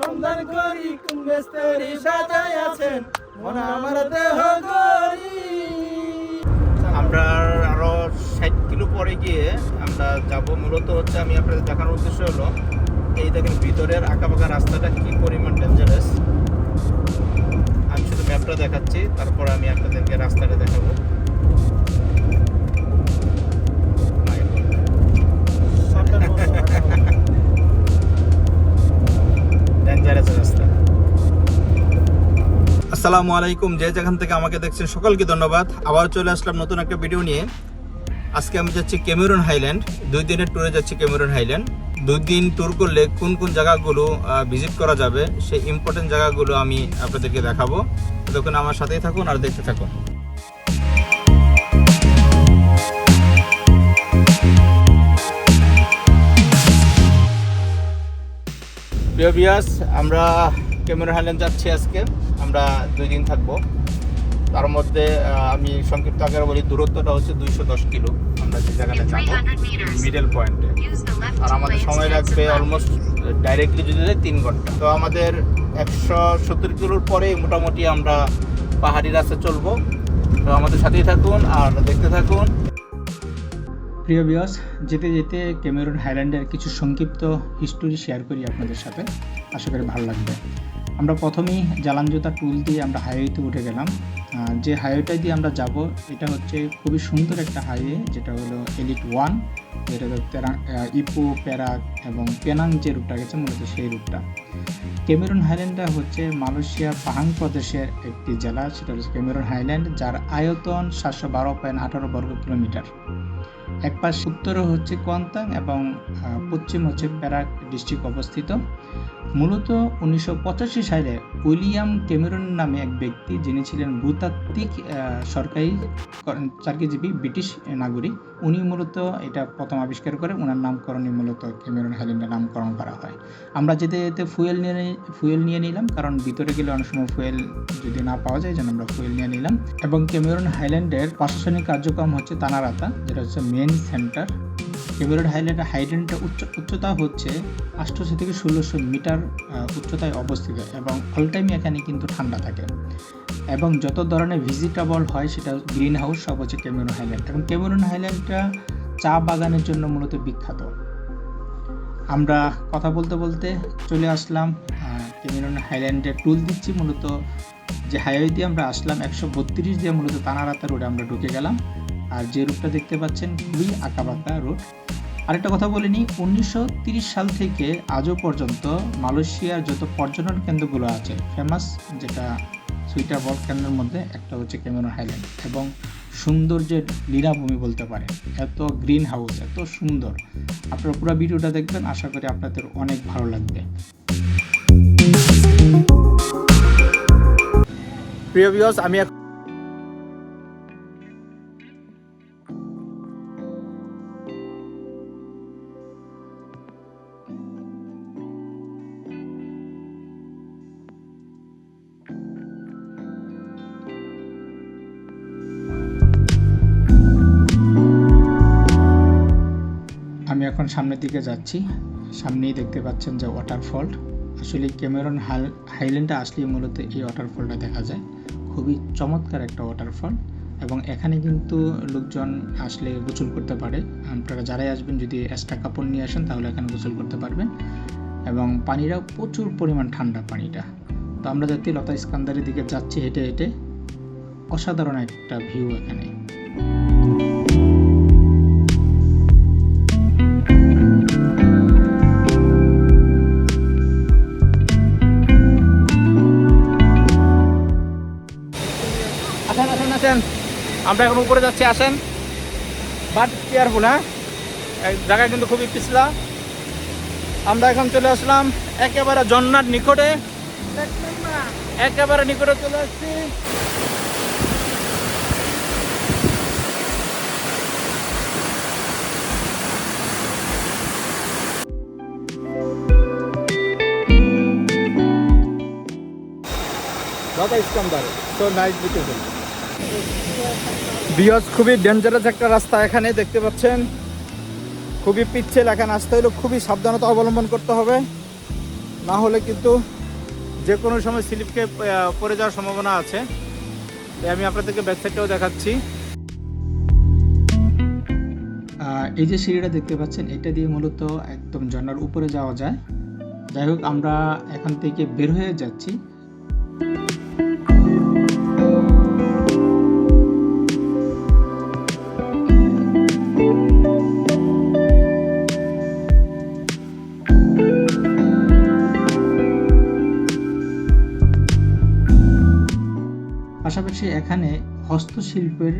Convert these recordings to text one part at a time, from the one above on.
সন্ধান করি কোন বেস্তরি সাজাই আছেন। মন আমার দেহ গরি আমরা আরও ষাট কিলো পরে গিয়ে আমরা যাব। মূলত হচ্ছে আমি আপনাদের দেখানোর উদ্দেশ্য হলো, এই দেখেন ভিতরের আঁকাবাঁকা রাস্তাটা কি পরিমাণ ডেঞ্জারাস আমি শুধু ম্যাপটা দেখাচ্ছি, তারপর আমি আপনাদেরকে রাস্তাটা দেখাবো। আসসালামু আলাইকুম, যে যেখান থেকে আমাকে দেখছেন সকলকে ধন্যবাদ। আবার চলে আসলাম নতুন একটা ভিডিও নিয়ে। আজকে আমি যাচ্ছি ক্যামেরন হাইল্যান্ড, দুই দিনের ট্যুরে যাচ্ছি ক্যামেরন হাইল্যান্ড। দুই দিন ট্যুর করলে কোন কোন জায়গাগুলো ভিজিট করা যাবে, সেই ইম্পর্টেন্ট জায়গাগুলো আমি আপনাদেরকে দেখাবো। তখন আমার সাথেই থাকুন আর দেখতে থাকুন। প্রিয় বিয়াস আমরা ক্যামেরা হাইল্যান্ড যাচ্ছি আজকে। আমরা দুই দিন থাকব। তার মধ্যে আমি সংক্ষিপ্ত আকারে বলি দূরত্বটা হচ্ছে দুইশো দশ কিলো। আমরা যে জায়গাটা যাব মিডল পয়েন্টে আর আমাদের সময় লাগবে অলমোস্ট ডাইরেক্টলি যদি যাই তিন ঘণ্টা। তো আমাদের একশো সত্তর কিলোর পরে মোটামুটি আমরা পাহাড়ি রাস্তা চলবো। তো আমাদের সাথেই থাকুন আর দেখতে থাকুন। প্রিয় বিয়স যেতে যেতে ক্যামেরুন হাইল্যান্ডের কিছু সংক্ষিপ্ত হিস্টোরি শেয়ার করি আপনাদের সাথে। আশা করি ভালো লাগবে। আমরা প্রথমেই জালানজোতা টুল দিয়ে আমরা হাইওয়েতে উঠে গেলাম। যে হাইওয়েটা দিয়ে আমরা যাব, এটা হচ্ছে খুবই সুন্দর একটা হাইওয়ে যেটা হলো এলিট ওয়ান যেটা ইপো প্যারাক এবং পেনাং যে রুটটা গেছে, মূলত সেই রুটটা ক্যামেরুন হাইল্যান্ডটা হচ্ছে মালয়েশিয়া পাহাং প্রদেশের একটি জেলা, সেটা হচ্ছে ক্যামেরুন হাইল্যান্ড, যার আয়তন সাতশো বারো পয়েন্ট আঠারো বর্গ কিলোমিটার এক পাশ উত্তরে হচ্ছে কোয়ান্তাং এবং পশ্চিম হচ্ছে প্যারাক ডিস্ট্রিক্ট অবস্থিত। মূলত উনিশশো পঁচাশি সালে উইলিয়াম ক্যামেরন নামে এক ব্যক্তি যিনি ছিলেন ভূতাত্ত্বিক সরকারি কর- চাকরিজীবী ব্রিটিশ নাগরিক, উনি মূলত এটা প্রথম আবিষ্কার করে ওনার নামকরণে মূলত ক্যামেরন হাইল্যান্ডের নামকরণ করা হয়। আমরা যেতে যেতে ফুয়েল নিয়ে ফুয়েল নিয়ে নিলাম, কারণ ভিতরে গেলে অনেক সময় ফুয়েল যদি না পাওয়া যায়, যেন আমরা ফুয়েল নিয়ে নিলাম। এবং ক্যামেরন হাইল্যান্ডের প্রশাসনিক কার্যক্রম হচ্ছে তানারাতা, যেটা হচ্ছে মেন সেন্টার ক্যামেরন হাইল্যান্ডের হাইডেনটা উচ্চ উচ্চতা হচ্ছে আটশোশো থেকে ষোলোশো মিটার উচ্চতায় অবস্থিত এবং অল টাইম এখানে কিন্তু ঠান্ডা থাকে। এবং যত ধরনের ভিজিটেবল হয় সেটা গ্রিন হাউস সব হচ্ছে ক্যামেরন হাইল্যান্ড এবং ক্যামেরন হাইল্যান্ডটা চা বাগানের জন্য মূলত বিখ্যাত। আমরা কথা বলতে বলতে চলে আসলাম ক্যামেরন হাইল্যান্ডে টুল দিচ্ছি মূলত যে হাইওয়ে দিয়ে আমরা আসলাম, একশো বত্রিশ দিয়ে মূলত তানারাতা রোডে আমরা ঢুকে গেলাম। আর যে রুটটা দেখতে পাচ্ছেন খুবই আঁকাবাঁকা রুট আরেকটা কথা বলে নিই, উনিশশো সাল থেকে আজও পর্যন্ত মালয়েশিয়ার যত পর্যটন কেন্দ্রগুলো আছে ফেমাস যেটা সুইটার বল কেন্দ্রের মধ্যে একটা হচ্ছে ক্যামেরন হাইল্যান্ড এবং সৌন্দর্যের লীলাভূমি বলতে পারে এত গ্রিন হাউস এত সুন্দর। আপনারা পুরো ভিডিওটা দেখবেন, আশা করি আপনাদের অনেক ভালো লাগবে। প্রিয় বিয়স আমি এখন সামনের দিকে যাচ্ছি। সামনেই দেখতে পাচ্ছেন যে ওয়াটারফল আসলে ক্যামেরন হাল, হাইল্যান্ডে আসলেই মূলত এই ওয়াটারফলটা দেখা যায়। খুবই চমৎকার একটা ওয়াটারফল এবং এখানে কিন্তু লোকজন আসলে গোসল করতে পারে। আপনারা যারাই আসবেন, যদি এক্সট্রা কাপড় নিয়ে আসেন, তাহলে এখানে গোসল করতে পারবেন। এবং পানিটা প্রচুর পরিমাণ ঠান্ডা পানিটা। তো আমরা যাতে লতা ইস্কান্দারের দিকে, যাচ্ছি হেঁটে হেঁটে। অসাধারণ একটা ভিউ এখানে। আমরা এখন উপরে যাচ্ছি, আসেন। বাট কেয়ারফুল হ্যাঁ? এই জায়গা কিন্তু খুবই পিছলা। আমরা এখন চলে আসলাম একেবারে জন্নার নিকটে। একেবারে নিকটে চলে আসছি। ইস্কান্দার সো নাইস বিউটিফুল বিয়স খুবই ডেঞ্জারাস একটা রাস্তা এখানে, দেখতে পাচ্ছেন। খুবই পিচ্ছিল এখানে আসতে হলে খুবই সাবধানতা অবলম্বন করতে হবে। না হলে কিন্তু যে কোনো সময় স্লিপকে পড়ে যাওয়ার সম্ভাবনা আছে। আমি আপনাদেরকে ব্যাক সাইডটাও দেখাচ্ছি। এই যে সিঁড়িটা দেখতে পাচ্ছেন, এটা দিয়ে মূলত একদম ঝর্ণার উপরে যাওয়া যায়। যাই হোক, আমরা এখান থেকে বের হয়ে যাচ্ছি। হস্তশিল্পের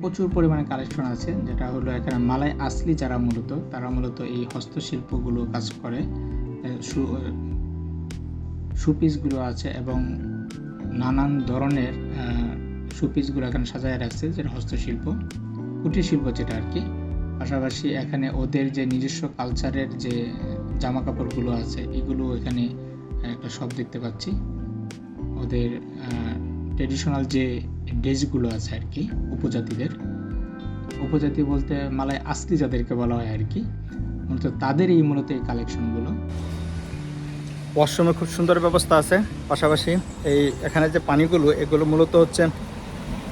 প্রচুর পরিমাণে কালেকশন আছে, যেটা হলো এখানে মালাই আসলি যারা মূলত, তারা মূলত এই হস্তশিল্পগুলো কাজ করে। সুপিসগুলো আছে এবং নানান ধরনের সুপিসগুলো এখানে সাজায় রাখছে, যেটা হস্তশিল্প, কুটির শিল্প যেটা আর কি। পাশাপাশি এখানে ওদের যে নিজস্ব কালচারের যে জামা কাপড়গুলো আছে, এগুলো এখানে একটা সব দেখতে পাচ্ছি। ওদের ট্রেডিশনাল যে ড্রেসগুলো আছে আর কি উপজাতিদের। উপজাতি বলতে মালায় আসলি যাদেরকে বলা হয় আর কি, মূলত তাদের এই মূলত এই কালেকশনগুলো ওয়াশরুমের খুব সুন্দর ব্যবস্থা আছে, পাশাপাশি এই এখানে যে পানিগুলো, এগুলো মূলত হচ্ছে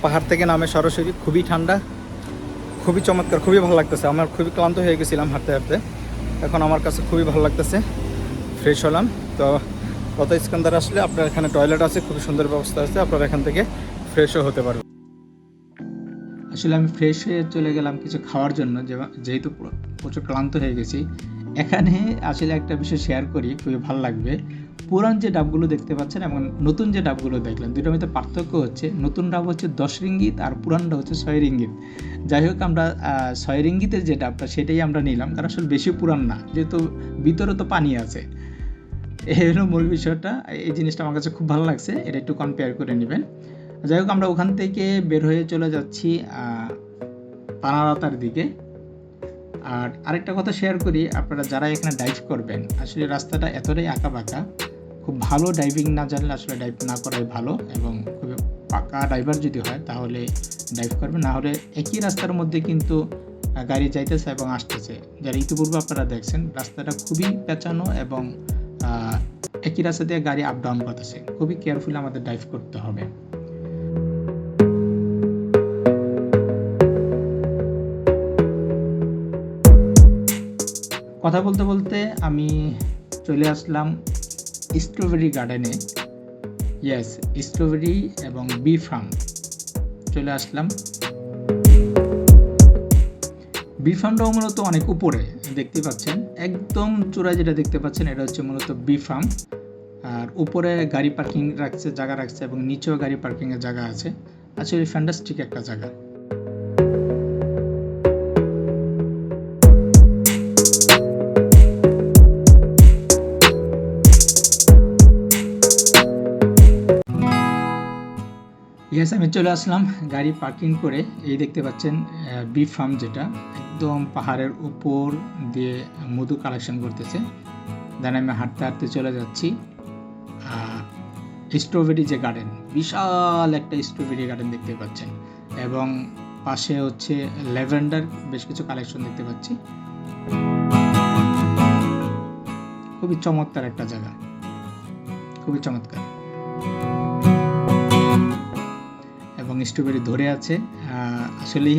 পাহাড় থেকে নামে সরাসরি খুবই ঠান্ডা, খুবই চমৎকার, খুবই ভালো লাগতেছে। আমার খুবই ক্লান্ত হয়ে গেছিলাম হাঁটতে হাঁটতে। এখন আমার কাছে খুবই ভালো লাগতেছে। ফ্রেশ হলাম। তো গত স্কান্দার আসলে আপনার এখানে টয়লেট আছে, খুবই সুন্দর ব্যবস্থা আছে। আপনারা এখান থেকে ফ্রেশও হতে পারবেন আসলে আমি ফ্রেশ হয়ে চলে গেলাম কিছু খাওয়ার জন্য যেহেতু প্রচুর ক্লান্ত হয়ে গেছি। এখানে আসলে একটা বিষয় শেয়ার করি, খুবই ভালো লাগবে। পুরান যে ডাবগুলো দেখতে পাচ্ছেন এবং নতুন যে ডাবগুলো দেখলেন দুটোর মধ্যে পার্থক্য হচ্ছে, নতুন ডাব হচ্ছে দশ রিঙ্গিত আর পুরানটা হচ্ছে ছয় রিঙ্গিত। যাই হোক, আমরা ছয় রিঙ্গিতের যে ডাবটা, সেটাই আমরা নিলাম। কারণ আসলে বেশি পুরান না, যেহেতু ভিতরে তো পানি আছে। এই হলো মূল বিষয়টা। এই জিনিসটা আমার কাছে খুব ভালো লাগছে, এটা একটু কম্পেয়ার করে নেবেন। যাই হোক আমরা ওখান থেকে বের হয়ে চলে যাচ্ছি পানারাতার দিকে। আর আরেকটা কথা শেয়ার করি, আপনারা যারা এখানে ডাইভ করবেন, আসলে রাস্তাটা এতটাই আঁকা বাঁকা খুব ভালো ডাইভিং না জানলে আসলে ডাইভ না করাই ভালো এবং খুবই পাকা ড্রাইভার যদি হয়, তাহলে ডাইভ করবে না হলে একই রাস্তার মধ্যে কিন্তু গাড়ি যাইতেছে এবং আসতেছে। যারা ইতিপূর্বে আপনারা দেখছেন, রাস্তাটা খুবই পেঁচানো এবং একই রাস্তা দিয়ে গাড়ি আপ ডাউন করতেছে। খুবই কেয়ারফুলি আমাদের ডাইভ করতে হবে। কথা বলতে বলতে আমি চলে আসলাম স্ট্রবেরি গার্ডেনে ইয়েস স্ট্রবেরি এবং বি ফার্ম চলে আসলাম। বি ফার্মটাও মূলত অনেক উপরে, দেখতে পাচ্ছেন। একদম চূড়ায় যেটা দেখতে পাচ্ছেন, এটা হচ্ছে মূলত বি ফার্ম আর উপরে গাড়ি পার্কিং রাখছে, জায়গা রাখছে এবং নিচেও গাড়ি পার্কিংয়ের জায়গা আছে। আসলে ফ্যান্টাস্টিক একটা জায়গা। ইয়েস আমি চলে আসলাম গাড়ি পার্কিং করে। এই দেখতে পাচ্ছেন বি ফার্ম যেটা। একদম পাহাড়ের উপর দিয়ে মধু কালেকশন করতেছে। দেন আমি হাঁটতে হাঁটতে চলে যাচ্ছি। স্ট্রবেরি যে গার্ডেন বিশাল একটা স্ট্রবেরি গার্ডেন দেখতে পাচ্ছেন। এবং পাশে হচ্ছে ল্যাভেন্ডার বেশ কিছু কালেকশন দেখতে পাচ্ছি। খুবই চমৎকার একটা জায়গা। খুবই চমৎকার। এবং স্ট্রবেরি ধরে আছে। আসলে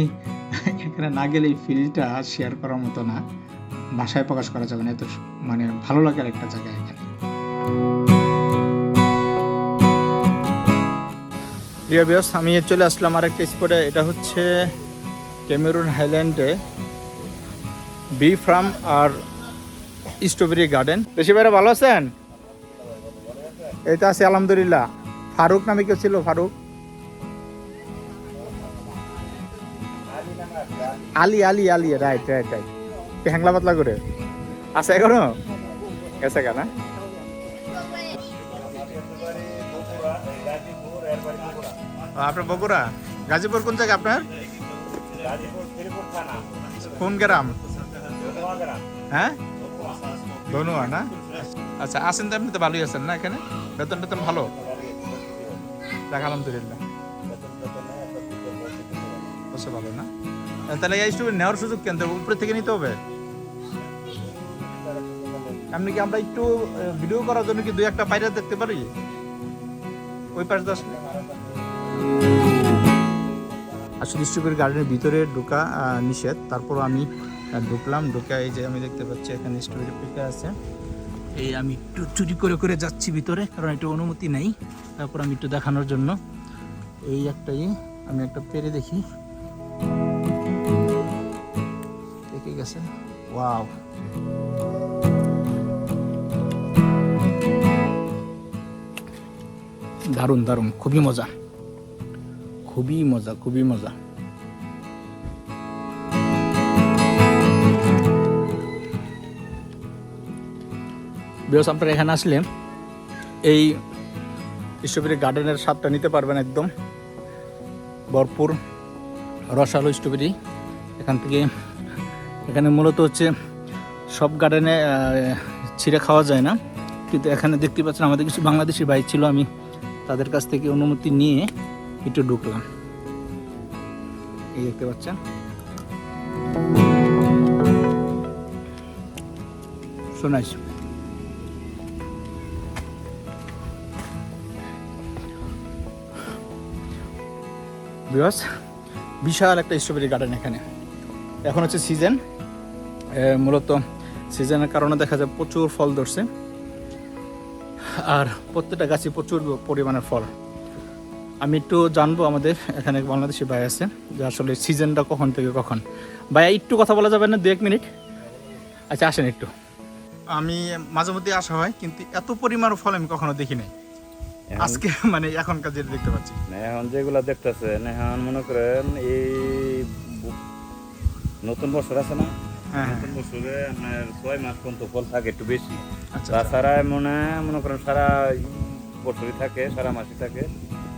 এখানে না গেলে এই ফিলটা শেয়ার করার মতো না। ভাষায় প্রকাশ করা যাবে না। এত মানে ভালো লাগার একটা জায়গা এখানে। প্রিয় বিয়স আমি চলে আসলাম আর একটা স্পটে এটা হচ্ছে ক্যামেরুন হাইল্যান্ডে বি ফার্ম আর স্ট্রবেরি গার্ডেন বেশি ভাইরা ভালো আছেন? এটা আছে, আলহামদুলিল্লাহ। ফারুক নামে কেউ ছিল, Farooq? Ali Ali Ali right right right হ্যাংলা পাতলা করে। আছে এখনও? গেছে কেনা আপনার বগুড়া? গাজীপুর কোন জায়গা আপনার? কোন গ্রাম? হ্যাঁ? ধনুয়া, না? আচ্ছা আছেন তো, আপনি তো ভালোই আছেন, না, এখানে? বেতন বেতন ভালো? দেখ, আলহামদুলিল্লাহ। ভালো, না? তাহলে এই স্টুডেন্ট নেওয়ার সুযোগ কেন উপরে থেকে নিতে হবে? আপনি কি আমরা একটু ভিডিও করার জন্য কি দুই একটা বাইরে দেখতে পারি? ওই পাশে তো আসলে। আসলে স্ট্রবেরি গার্ডেনের ভিতরে ঢোকা নিষেধ। তারপর আমি ঢুকলাম, ঢুকে এই যে আমি দেখতে পাচ্ছি, এখানে স্ট্রবেরি পেকে আছে। এই আমি একটু চুরি করে করে যাচ্ছি ভিতরে, কারণ একটু অনুমতি নেই। তারপর আমি একটু দেখানোর জন্য। এই একটাই, আমি একটা পেরে দেখি। পেকে গেছে ওয়াও। দারুণ দারুণ, খুবই মজা। খুবই মজা খুবই মজা। বিকজ আপনারা এখানে আসলে এই স্ট্রবেরি গার্ডেনের স্বাদটা নিতে পারবেন একদম। ভরপুর রসালো স্ট্রবেরি। এখান থেকে এখানে মূলত হচ্ছে সব গার্ডেনে ছিঁড়ে খাওয়া যায় না। কিন্তু এখানে দেখতে পাচ্ছেন আমাদের কিছু বাংলাদেশি বাইক ছিল, আমি তাদের কাছ থেকে অনুমতি নিয়ে একটু ঢুকলাম। এই দেখতে পাচ্ছেন। বিকজ বিশাল একটা স্ট্রবেরি গার্ডেন এখানে। এখন হচ্ছে সিজন মূলত সিজনের কারণে দেখা যায় প্রচুর ফল ধরছে। আর প্রত্যেকটা গাছে প্রচুর পরিমাণের ফল। আমি একটু জানব আমাদের এখানে বাংলাদেশি ভাই আছে যে আসলে সিজনটা কখন থেকে কখন। ভাইয়া একটু কথা বলা যাবে না দু এক মিনিট? আচ্ছা আসেন একটু। আমি মাঝে মধ্যে আসা হয় কিন্তু এত পরিমাণ ফল আমি কখনো দেখি নাই। আজকে মানে এখনকার যেটা দেখতে পাচ্ছি। না, এখন যেগুলা দেখতেছেন এখন মনে করেন এই নতুন বছর আছে না নতুন বছরে আপনার ছয় মাস পর্যন্ত ফল থাকে একটু বেশি। আচ্ছা আচ্ছা। তাছাড়া মনে মনে করেন সারা বছরই থাকে সারা মাসই থাকে।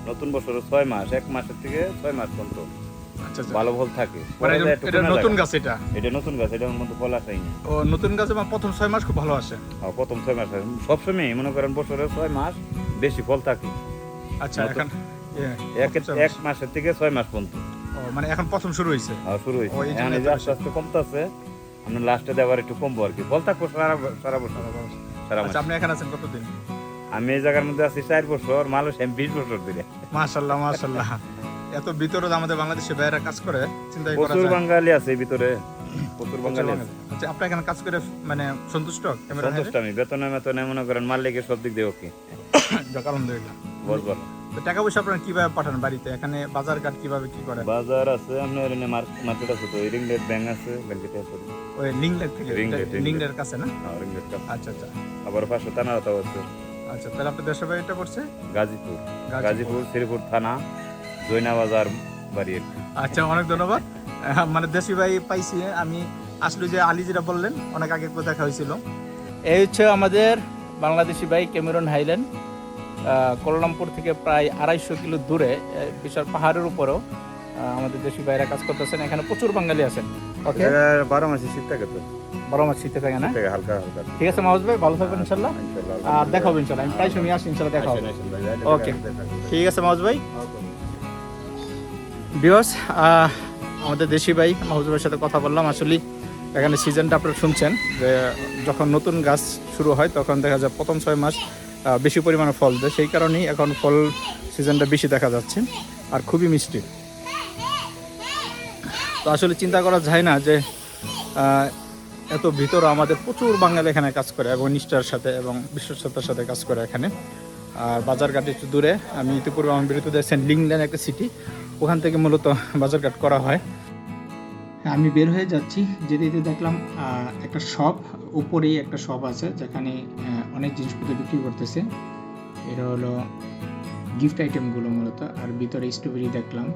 নতুন বছরে ছয় মাস এক মাসের থেকে ছয় মাস পর্যন্ত আচ্ছা ভালো ফল থাকে। মানে এটা- এটা নতুন গাছ এটা? এটা নতুন গাছ মধ্যে ফল ও নতুন গাছে প্রথম ছয় মাস খুব ভালো আসে? আর প্রথম ছয় মাস সবসময় মনে করেন বছরে ছয় মাস বেশি ফল থাকে। আচ্ছা এখন এক মাসের থেকে ছয় মাস পর্যন্ত। মানে এখন প্রথম শুরু হয়েছে শুরু হয়েছে। আস্তে আস্তে কমতেছে আমরা লাস্টে দেওয়ার একটু কমবো আর কি। ফল থাকব সারা সারা বছর। সারা মাস আচ্ছা আপনি এখানে আছেন কতদিন? আমি এই জায়গার মধ্যে আছি চার বছর আমি বিশ বছর ধরে। মাশাল্লাহ মাশাল্লাহ এত ভিতরে আমাদের বাংলাদেশে ভাইয়েরা কাজ করে চিন্তাই করা প্রচুর বাঙালি আছে ভিতরে। প্রচুর বাঙালি আছে। আচ্ছা আপনি এখানে কাজ করে মানে সন্তুষ্ট সন্তুষ্ট আমি। বেতনে মেতনে মনে করেন মালিকের সব দিক দিয়ে ওকে। আলহামদুলিল্লাহ। বল বল। তো টাকা পয়সা আপনারা কীভাবে পাঠান বাড়িতে? এখানে বাজার ঘাট কীভাবে কি করেন? বাজার আছে আপনার এখানে মার্কেট আছে তো রিংলেট ব্যাংক আছে ব্যাংকেটে আছে। ওই লিংলেট থেকে। লিংলের কাছে না? রিংলেট কাছে। আচ্ছা আচ্ছা। আবার পাশে থানারাতাও আছে। আচ্ছা তাহলে আপনার দেশের বাড়িটা করছে গাজীপুর। গাজীপুর। শ্রীপুর থানা জৈনা বাজার বাড়ি আচ্ছা অনেক ধন্যবাদ। মানে দেশি ভাই পাইছি আমি আসলে যে আলী যেটা বললেন অনেক আগে দেখা হয়েছিল। এই হচ্ছে আমাদের বাংলাদেশি ভাই ক্যামেরন হাইল্যান্ড। কোলালামপুর থেকে প্রায় আড়াইশো কিলো দূরে বিশাল পাহাড়ের উপরেও আমাদের দেশি ভাইরা কাজ করতেছেন। এখানে প্রচুর বাঙালি আছেন। ওকে। বারো মাসে শীত থাকে তো। বড় মাছ শীতে থাকে না? হালকা হালকা। ঠিক আছে মাহবুব ভাই ভালো থাকবেন ইনশাল্লাহ ইনশাল্লাহ। আর দেখা হবে ইনশাল্লাহ আমি প্রায় সময় আসি ইনশাল্লাহ দেখা হবে। দেখা- ঠিক আছে মাহবুব ভাই। বিয়স আমাদের দেশি ভাই মাহবুবের সাথে কথা বললাম। আসলে এখানে সিজনটা আপনারা শুনছেন যে যখন নতুন গাছ শুরু হয় তখন দেখা যায় প্রথম ছয় মাস বেশি পরিমাণে ফল দেয়। সেই কারণেই এখন ফল সিজনটা বেশি দেখা যাচ্ছে আর খুবই মিষ্টি। তো আসলে চিন্তা করা যায় না যে এত ভিতরে আমাদের প্রচুর বাঙালি এখানে কাজ করে এবং নিষ্ঠার সাথে এবং বিশ্বস্ততার সাথে কাজ করে এখানে। আর বাজারঘাট একটু দূরে আমি ইতিপূর্বে আমার বিরুদ্ধে দেখছেন লিংল্যান্ড একটা সিটি ওখান থেকে মূলত বাজারঘাট করা হ্যাঁ, আমি বের হয়ে যাচ্ছি যেতে যেতে দেখলাম একটা শপ উপরেই একটা শপ আছে যেখানে অনেক জিনিসপত্র বিক্রি করতেছে এটা হলো গিফট আইটেমগুলো মূলত আর ভিতরে স্ট্রবেরি দেখলাম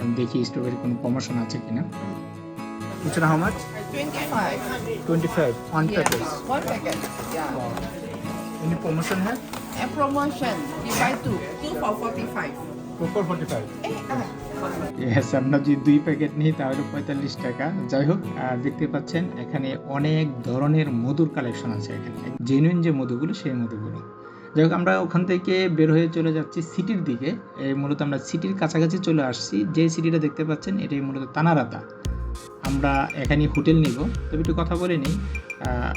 আমি দেখি স্ট্রবেরি কোনো প্রমোশন আছে কিনা Which one, how much? 25. 25. One Yes. package. One packet. Yeah. Any promotion here? And promotion. You buy two. Two for 45. Two for 45. Eh, ah. আমরা যদি দুই প্যাকেট নিই, তাহলে পঁয়তাল্লিশ টাকা। যাই হোক দেখতে পাচ্ছেন, এখানে অনেক ধরনের মধুর কালেকশন আছে এখানে। জেনুইন যে মধুগুলো, সেই মধুগুলো। যাই হোক, আমরা ওখান থেকে বের হয়ে চলে যাচ্ছি সিটির দিকে। মূলত আমরা সিটির কাছাকাছি চলে আসছি। যে সিটিটা দেখতে পাচ্ছেন, এটাই মূলত তানারাতা। আমরা এখানে হোটেল নিব। তবে একটু কথা বলে নিই।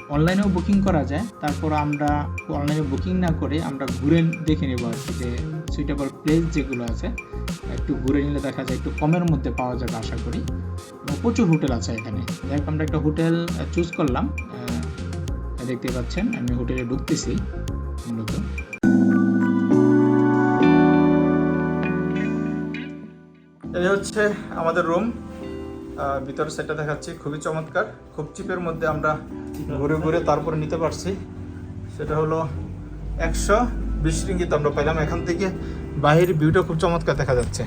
অনলাইনেও বুকিং করা যায়। তারপর আমরা অনলাইনে বুকিং না করে আমরা ঘুরে দেখে নেব আর কি যে সুইটেবল প্লেস যেগুলো আছে। একটু ঘুরে নিলে দেখা যায় একটু কমের মধ্যে পাওয়া যাবে আশা করি। প্রচুর হোটেল আছে এখানে। যাই আমরা একটা হোটেল চুজ করলাম। দেখতে পাচ্ছেন, আমি হোটেলে ঢুকতেছি মূলত। এই হচ্ছে আমাদের রুম ভিতর সেটা দেখাচ্ছি। খুবই চমৎকার। খুব চিপের মধ্যে আমরা ঘুরে ঘুরে তারপরে নিতে পারছি। সেটা হলো একশো বিশ রিঙ্গিত আমরা পাইলাম। এখান থেকে বাহির ভিউটা খুব চমৎকার দেখা যাচ্ছে।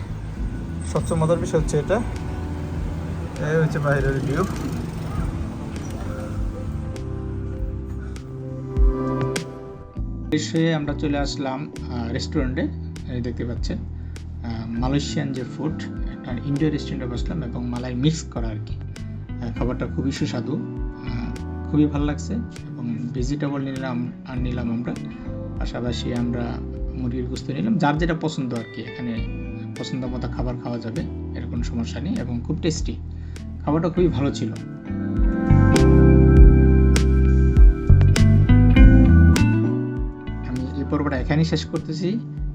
সবচেয়ে মজার বিষয় হচ্ছে এটা। এই হচ্ছে বাইরের ভিউ হয়ে আমরা চলে আসলাম রেস্টুরেন্টে দেখতে পাচ্ছেন মালয়েশিয়ান যে ফুড একটা ইন্ডিয়ান রেস্টুরেন্টে বসলাম এবং মালাই মিক্স করা আর কি। খাবারটা খুবই সুস্বাদু খুবই ভালো লাগছে এবং ভেজিটেবল নিলাম, আর নিলাম আমরা। পাশাপাশি আমরা মুরগির গুস্ত নিলাম, যার যেটা পছন্দ আর কি। এখানে পছন্দ মতো খাবার খাওয়া যাবে, এর কোনো সমস্যা নেই এবং খুব টেস্টি খাবারটা খুবই ভালো ছিল। আমি এই পর্বটা এখানেই শেষ করতেছি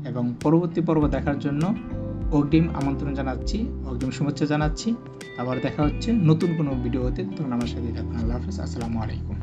এবং পরবর্তী পর্ব দেখার জন্য অগ্রিম আমন্ত্রণ জানাচ্ছি, অগ্রিম শুভেচ্ছা জানাচ্ছি। আবার দেখা হচ্ছে নতুন কোনো ভিডিওতে। তখন আমার সাথে থাকুন। আল্লাহ হাফিজ। আসসালামু আলাইকুম।